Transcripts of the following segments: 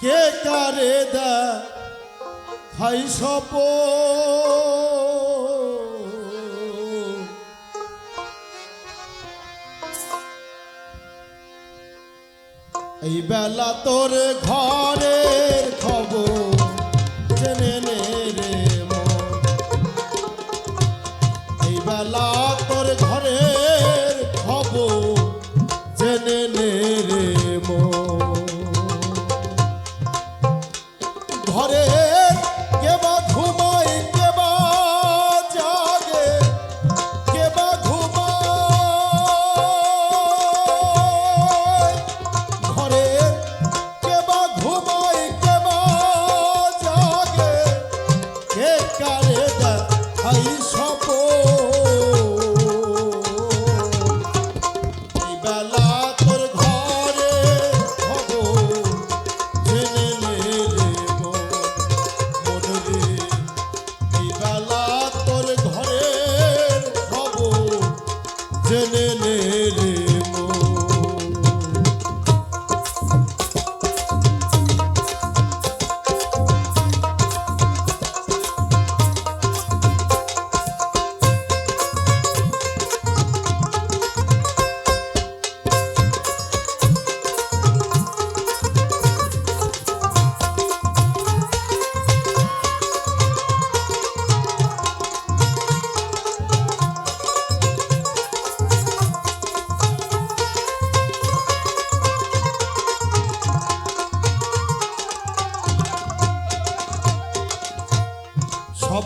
কে তারে দা খাই সপ এই বেলা তোর ঘরে জেনে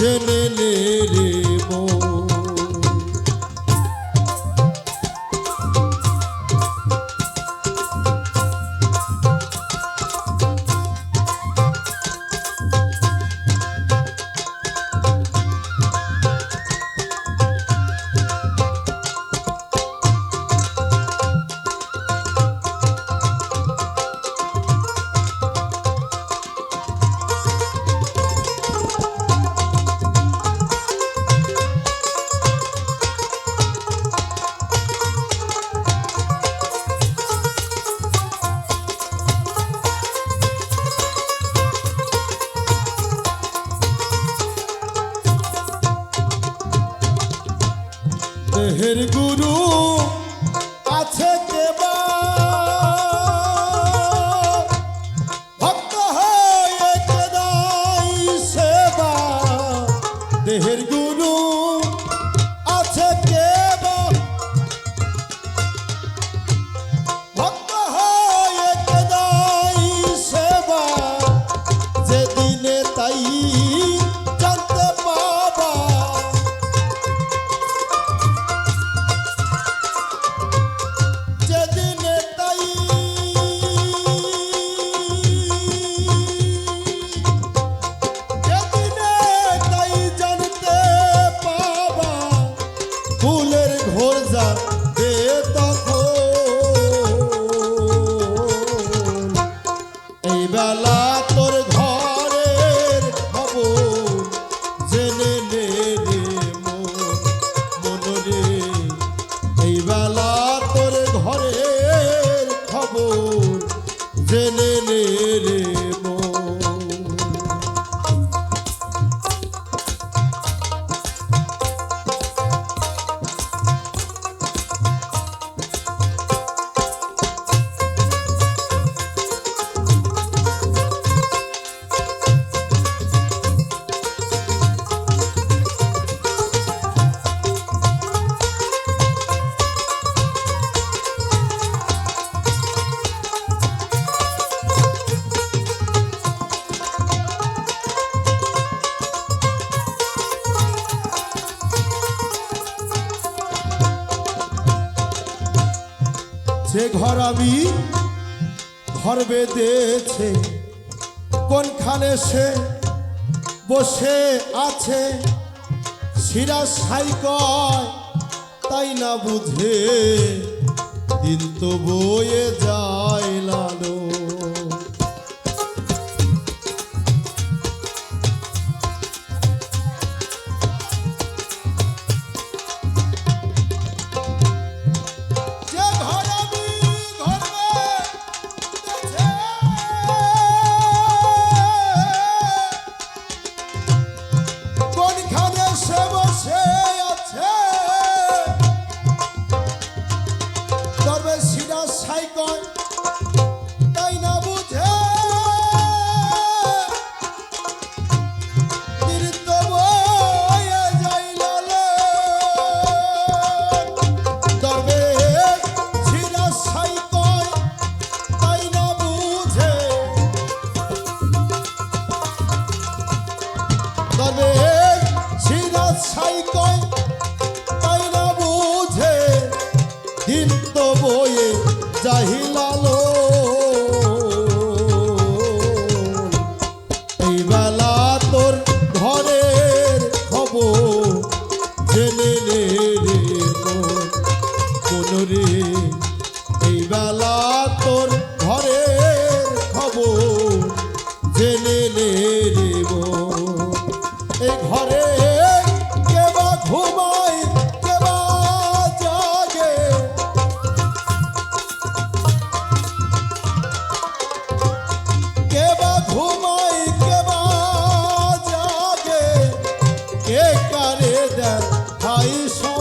জেনে রে দেহের গুরু আছে কেবা ভক্ত হয় সেবা। দেহের গুরু বোঝা যে ঘর আমি ঘর বেঁধেছে, কোনখানে সে বসে আছে? শিরা সাই কয়, তাই না বুঝে, দিন তো বয়ে যায়। জেনে রে রে কোন রে aí só